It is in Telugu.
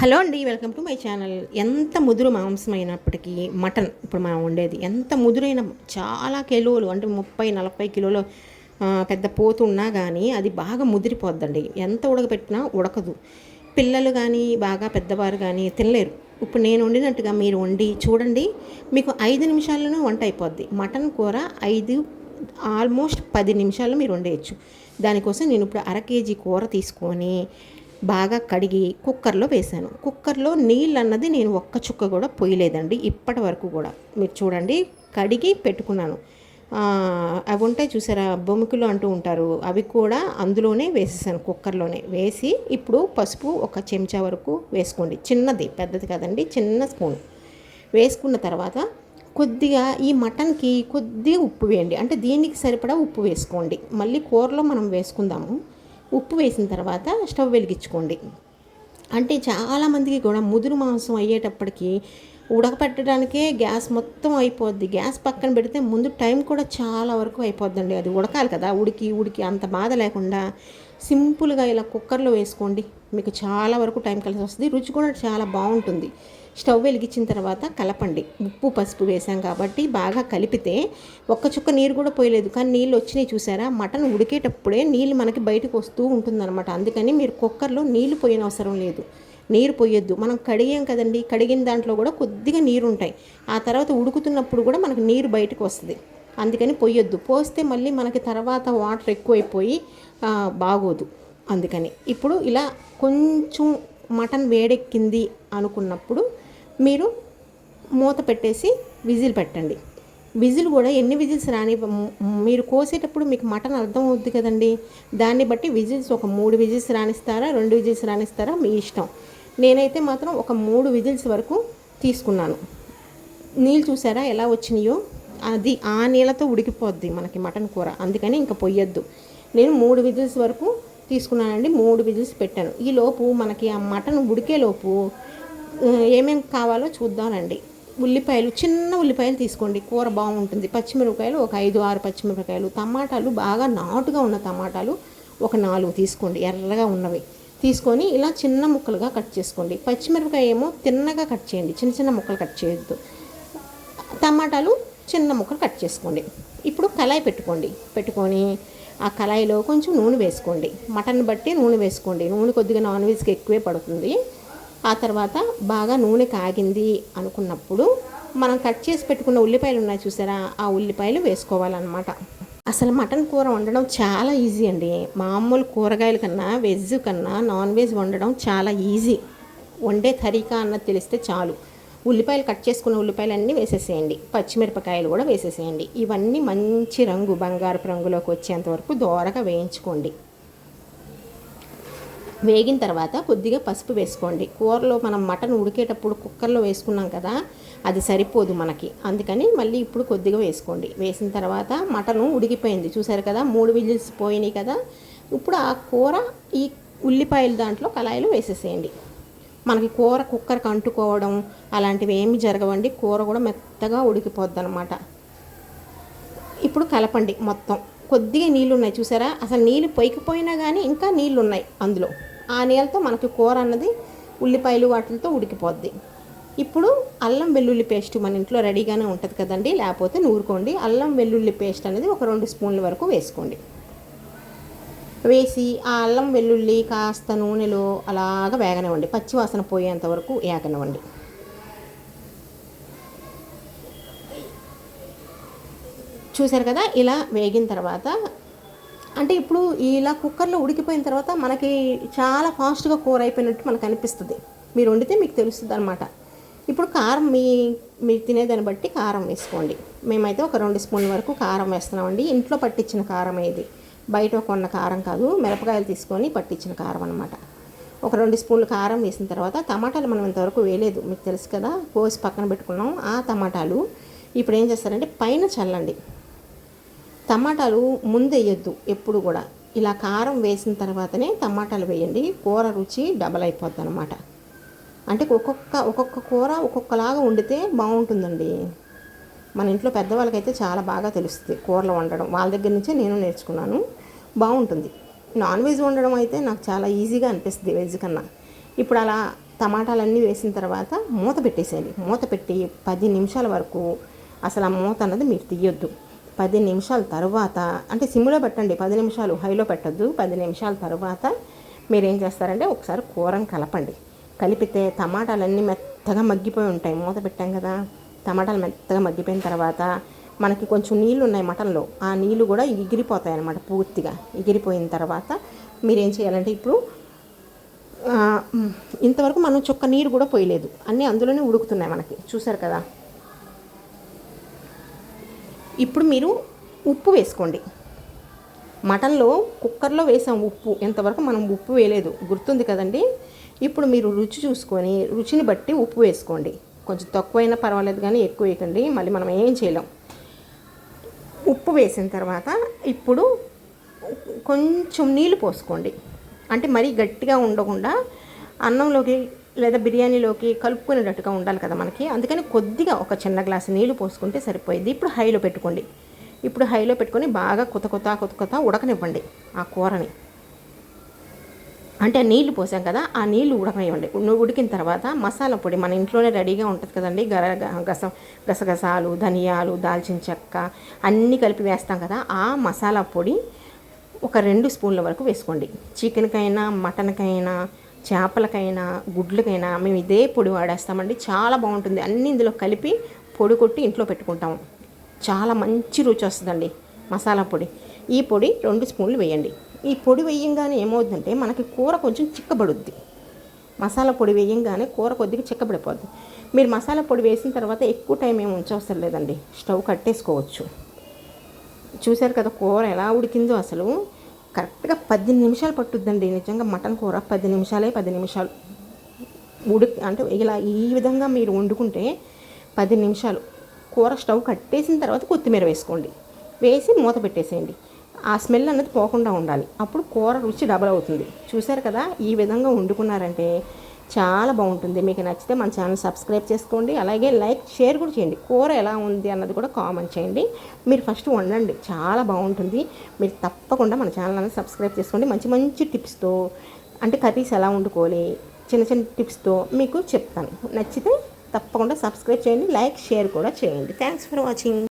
హలో అండి వెల్కమ్ టు మై ఛానల్. ఎంత ముదురు మాంసం అయినప్పటికీ మటన్ ఇప్పుడు మనం వండేది ఎంత ముదురైన చాలా కిలోలు అంటే ముప్పై నలభై కిలోలు పెద్ద పోతు ఉన్నా కానీ అది బాగా ముదిరిపోద్దండి. ఎంత ఉడకబెట్టినా ఉడకదు. పిల్లలు కానీ బాగా పెద్దవారు కానీ తినలేరు. ఇప్పుడు నేను వండినట్టుగా మీరు వండి చూడండి మీకు ఐదు నిమిషాల్లోనే వంట అయిపోద్ది. మటన్ కూర ఐదు ఆల్మోస్ట్ పది నిమిషాల్లో మీరు వండేయచ్చు. దానికోసం నేను ఇప్పుడు అర కేజీ కూర తీసుకొని బాగా కడిగి కుక్కర్లో వేశాను. కుక్కర్లో నీళ్ళు అన్నది నేను ఒక్క చుక్క కూడా పొయ్యలేదండి. ఇప్పటి వరకు కూడా. మీరు చూడండి కడిగి పెట్టుకున్నాను. అవి ఉంటాయి చూసారా బొమ్మికులు అంటూ ఉంటారు. అవి కూడా అందులోనే వేసేసాను కుక్కర్లోనే. వేసి ఇప్పుడు పసుపు ఒక చెంచా వరకు వేసుకోండి. చిన్నది పెద్దది కదండి చిన్న స్పూన్. వేసుకున్న తర్వాత కొద్దిగా ఈ మటన్కి కొద్దిగా ఉప్పు వేయండి. అంటే దీనికి సరిపడా ఉప్పు వేసుకోండి. మళ్ళీ కూరలో మనం వేసుకుందాము. ఉప్పు వేసిన తర్వాత స్టవ్ వెలిగించుకోండి. అంటే చాలామందికి కూడా ముదురు మాంసం అయ్యేటప్పటికి ఉడకపెట్టడానికే గ్యాస్ మొత్తం అయిపోద్ది. గ్యాస్ పక్కన పెడితే ముందు టైం కూడా చాలా వరకు అయిపోద్దండి. అది ఉడకాలి కదా. ఉడికి ఉడికి అంత బాధ లేకుండా సింపుల్గా ఇలా కుక్కర్లో వేసుకోండి. మీకు చాలా వరకు టైం కలిసి వస్తుంది. రుచి కూడా చాలా బాగుంటుంది. స్టవ్ వెలిగించిన తర్వాత కలపండి. ఉప్పు పసుపు వేసాం కాబట్టి బాగా కలిపితే ఒక్క చుక్క నీరు కూడా పోయలేదు. కానీ నీళ్ళు వచ్చినాయి చూసారా? మటన్ ఉడికేటప్పుడే నీళ్ళు మనకి బయటకు వస్తూ ఉంటుందన్నమాట. అందుకని మీరు కుక్కర్లో నీళ్ళు పోయిన అవసరం లేదు. నీరు పోయొద్దు. మనం కడిగాం కదండి. కడిగిన దాంట్లో కూడా కొద్దిగా నీరు ఉంటాయి ఆ తర్వాత ఉడుకుతున్నప్పుడు కూడా మనకు నీరు బయటకు వస్తుంది. అందుకని పొయ్యొద్దు పోస్తే మళ్ళీ మనకి తర్వాత వాటర్ ఎక్కువైపోయి బాగోదు. అందుకని. ఇప్పుడు ఇలా కొంచెం మటన్ వేడెక్కింది అనుకున్నప్పుడు మీరు మూత పెట్టేసి విజిల్ పెట్టండి. విజిల్ కూడా ఎన్ని విజిల్స్ రాని మీరు కోసేటప్పుడు మీకు మటన్ అర్థం అవుద్ది కదండి. దాన్ని బట్టి విజిల్స్ ఒక మూడు విజిల్స్ రాణిస్తారా రెండు విజిల్స్ రాణిస్తారా మీ ఇష్టం. నేనైతే మాత్రం ఒక మూడు విజిల్స్ వరకు తీసుకున్నాను. నీళ్ళు చూసారా ఎలా వచ్చినాయో? అది ఆ నీళ్ళతో ఉడికిపోద్ది మనకి మటన్ కూర. అందుకని ఇంకా పొయ్యొద్దు. నేను మూడు విజిల్స్ వరకు తీసుకున్నానండి మూడు విజిల్స్ పెట్టాను. ఈ లోపు మనకి ఆ మటన్ ఉడికే ఏమేం కావాలో చూద్దామండి. ఉల్లిపాయలు చిన్న ఉల్లిపాయలు తీసుకోండి. కూర బాగుంటుంది. పచ్చిమిరపకాయలు ఒక ఐదు ఆరు పచ్చిమిరపకాయలు. టమాటాలు బాగా నాటుగా ఉన్న టమాటాలు ఒక నాలుగు తీసుకోండి. ఎర్రగా ఉన్నవి. తీసుకొని ఇలా చిన్న ముక్కలుగా కట్ చేసుకోండి. పచ్చిమిరపకాయ ఏమో తిన్నగా కట్ చేయండి. చిన్న చిన్న ముక్కలు కట్ చేయొద్దు. టమాటాలు చిన్న ముక్కలు కట్ చేసుకోండి. ఇప్పుడు కళాయి పెట్టుకోండి. పెట్టుకొని ఆ కళాయిలో కొంచెం నూనె వేసుకోండి. మటన్ బట్టి నూనె వేసుకోండి. నూనె కొద్దిగా నాన్ వెజ్కి ఎక్కువే పడుతుంది. ఆ తర్వాత బాగా నూనె కాగింది అనుకున్నప్పుడు మనం కట్ చేసి పెట్టుకున్న ఉల్లిపాయలు ఉన్నాయి చూసారా? ఆ ఉల్లిపాయలు వేసుకోవాలన్నమాట. అసలు మటన్ కూర వండడం చాలా ఈజీ అండి. మామూలు కూరగాయల కన్నా వెజ్ కన్నా నాన్ వెజ్ వండడం చాలా ఈజీ. వండే తరీకా అన్నది తెలిస్తే చాలు. ఉల్లిపాయలు కట్ చేసుకున్న ఉల్లిపాయలు అన్నీ వేసేసేయండి. పచ్చిమిరపకాయలు కూడా వేసేసేయండి. ఇవన్నీ మంచి రంగు బంగారపు రంగులోకి వచ్చేంత వరకు దోరగా వేయించుకోండి. వేగిన తర్వాత కొద్దిగా పసుపు వేసుకోండి. కూరలో మనం మటన్ ఉడికేటప్పుడు కుక్కర్లో వేసుకున్నాం కదా అది సరిపోదు మనకి. అందుకని మళ్ళీ ఇప్పుడు కొద్దిగా వేసుకోండి. వేసిన తర్వాత మటన్ ఉడికిపోయింది. చూసారు కదా మూడు విజిల్స్ పోయినాయి కదా. ఇప్పుడు ఆ కూర ఈ ఉల్లిపాయలు దాంట్లో కళాయిలో వేసేసేయండి. మనకి కూర కుక్కర్కి అంటుకోవడం అలాంటివి ఏమి జరగవండి. కూర కూడా మెత్తగా ఉడికిపోద్ది అనమాట ఇప్పుడు కలపండి మొత్తం. కొద్దిగా నీళ్ళు ఉన్నాయి. చూసారా? అసలు నీళ్ళు పొయ్యికిపోయినా కానీ ఇంకా నీళ్ళు ఉన్నాయి అందులో. ఆ నీళ్ళతో మనకి కూర అన్నది ఉల్లిపాయలు వాటితో ఉడికిపోద్ది. ఇప్పుడు అల్లం వెల్లుల్లి పేస్ట్ మన ఇంట్లో రెడీగానే ఉంటుంది కదండి లేకపోతే నూరుకోండి. అల్లం వెల్లుల్లి పేస్ట్ అనేది ఒక రెండు స్పూన్ల వరకు వేసుకోండి. వేసి ఆ అల్లం వెల్లుల్లి కాస్త నూనెలో అలాగ వేగనివ్వండి. పచ్చివాసన పోయేంత వరకు వేగనివ్వండి చూసారు కదా ఇలా వేగిన తర్వాత అంటే ఇప్పుడు ఇలా కుక్కర్లో ఉడికిపోయిన తర్వాత మనకి చాలా ఫాస్ట్గా కూర అయిపోయినట్టు మనకు అనిపిస్తుంది. మీరు వండితే మీకు తెలుస్తుంది అనమాట ఇప్పుడు కారం మీ మీరు తినేదాన్ని బట్టి కారం వేసుకోండి. మేమైతే ఒక రెండు స్పూన్ల వరకు కారం వేస్తున్నామండి. ఇంట్లో పట్టించిన కారం ఇది బయట కొన్న కారం కాదు. మిరపకాయలు తీసుకొని పట్టించిన కారం అనమాట ఒక రెండు స్పూన్లు కారం వేసిన తర్వాత టమాటాలు మనం ఇంతవరకు వేయలేదు. మీకు తెలుసు కదా కోసి పక్కన పెట్టుకున్నాం. ఆ టమాటాలు ఇప్పుడు ఏం చేస్తారంటే పైన చల్లండి. టమాటాలు ముందు ఎప్పుడు కూడా. ఇలా కారం వేసిన తర్వాతనే టమాటాలు వేయండి. కూర రుచి డబల్ అయిపోద్ది అనమాట అంటే ఒక్కొక్క ఒక్కొక్క కూర ఒక్కొక్కలాగా వండితే బాగుంటుందండి. మన ఇంట్లో పెద్దవాళ్ళకైతే చాలా బాగా తెలుస్తుంది కూరలు వండడం. వాళ్ళ దగ్గర నుంచే నేను నేర్చుకున్నాను. బాగుంటుంది. నాన్ వెజ్ వండడం అయితే నాకు చాలా ఈజీగా అనిపిస్తుంది వెజ్ కన్నా. ఇప్పుడు అలా టమాటాలన్నీ వేసిన తర్వాత మూత పెట్టేసేయండి. మూత పెట్టి పది నిమిషాల వరకు అసలు ఆ మూత అన్నది మీరు తీయొద్దు. పది నిమిషాల తర్వాత అంటే సిమ్లో పెట్టండి పది నిమిషాలు హైలో పెట్టద్దు పది నిమిషాల తర్వాత మీరు ఏం చేస్తారంటే ఒకసారి కూరను కలపండి. కలిపితే టమాటాలన్నీ మెత్తగా మగ్గిపోయి ఉంటాయి మూత పెట్టాం కదా. టమాటాలు మెత్తగా మగ్గిపోయిన తర్వాత మనకి కొంచెం నీళ్ళు ఉన్నాయి మటన్లో ఆ నీళ్ళు కూడా ఎగిరిపోతాయి అన్నమాట పూర్తిగా. ఎగిరిపోయిన తర్వాత మీరేం చేయాలంటే ఇప్పుడు ఇంతవరకు మనం చొక్క నీరు కూడా పోయలేదు అన్నీ అందులోనే ఉడుకుతున్నాయి మనకి. చూసారు కదా? ఇప్పుడు మీరు ఉప్పు వేసుకోండి. మటన్లో కుక్కర్లో వేసాం ఉప్పు ఇంతవరకు మనం ఉప్పు వేయలేదు గుర్తుంది కదండి? ఇప్పుడు మీరు రుచి చూసుకొని రుచిని బట్టి ఉప్పు వేసుకోండి. కొంచెం తక్కువైనా పర్వాలేదు కానీ ఎక్కువ వేయకండి మళ్ళీ మనం ఏం చేయలేం. ఉప్పు వేసిన తర్వాత ఇప్పుడు కొంచెం నీళ్ళు పోసుకోండి. అంటే మరీ గట్టిగా ఉండకుండా అన్నంలోకి లేదా బిర్యానీలోకి కలుపుకునేటట్టుగా ఉండాలి కదా మనకి. అందుకని కొద్దిగా ఒక చిన్న గ్లాసు నీళ్ళు పోసుకుంటే సరిపోయింది. ఇప్పుడు హైలో పెట్టుకోండి. ఇప్పుడు హైలో పెట్టుకొని బాగా కొత్త కొత్త కొత్త కొత్త ఉడకనివ్వండి ఆ కూరని. అంటే ఆ నీళ్ళు పోసాం కదా ఆ నీళ్ళు ఉడకనివ్వండి. ఉడికిన తర్వాత మసాలా పొడి మన ఇంట్లోనే రెడీగా ఉంటుంది కదండి. గర గ- గస గసగసాలు ధనియాలు దాల్చిన చెక్క అన్నీ కలిపి వేస్తాం కదా ఆ మసాలా పొడి ఒక రెండు స్పూన్ల వరకు వేసుకోండి. చికెన్కైనా మటన్కైనా చేపలకైనా గుడ్లకైనా మేము ఇదే పొడి వాడేస్తామండి. చాలా బాగుంటుంది. అన్నీ ఇందులో కలిపి పొడి కొట్టి ఇంట్లో పెట్టుకుంటాము. చాలా మంచి రుచి వస్తుందండి మసాలా పొడి. ఈ పొడి రెండు స్పూన్లు వేయండి. ఈ పొడి వేయంగానే ఏమవుతుందంటే మనకి కూర కొంచెం చిక్కబడుద్ది. మసాలా పొడి వేయంగానే కూర కొద్దిగా చిక్కబడిపోద్ది. మీరు మసాలా పొడి వేసిన తర్వాత ఎక్కువ టైం ఏమి ఉంచవసరం లేదండి. స్టవ్ కట్టేసుకోవచ్చు. చూశారు కదా కూర ఎలా ఉడికిందో అసలు. కరెక్ట్గా పది నిమిషాలు పట్టుద్దండి. నిజంగా మటన్ కూర పది నిమిషాలే పది నిమిషాలు. ఉడి అంటే ఇలా ఈ విధంగా మీరు వండుకుంటే పది నిమిషాలు. కూర స్టవ్ కట్టేసిన తర్వాత కొత్తిమీర వేసుకోండి. వేసి మూత పెట్టేసేయండి. ఆ స్మెల్ అనేది పోకుండా ఉండాలి. అప్పుడు కూర రుచి డబల్ అవుతుంది. చూశారు కదా ఈ విధంగా వండుకున్నారంటే చాలా బాగుంటుంది. మీకు నచ్చితే మన ఛానల్ సబ్స్క్రైబ్ చేసుకోండి. అలాగే లైక్ షేర్ కూడా చేయండి. కూర ఎలా ఉంది అన్నది కూడా కామెంట్ చేయండి. మీరు ఫస్ట్ వండండి. చాలా బాగుంటుంది. మీరు తప్పకుండా మన ఛానల్ అనేది సబ్స్క్రైబ్ చేసుకోండి. మంచి మంచి టిప్స్తో అంటే కర్రీస్ ఎలా వండుకోవాలి చిన్న చిన్న టిప్స్తో మీకు చెప్తాను. నచ్చితే తప్పకుండా సబ్స్క్రైబ్ చేయండి. లైక్ షేర్ కూడా చేయండి. Thanks for watching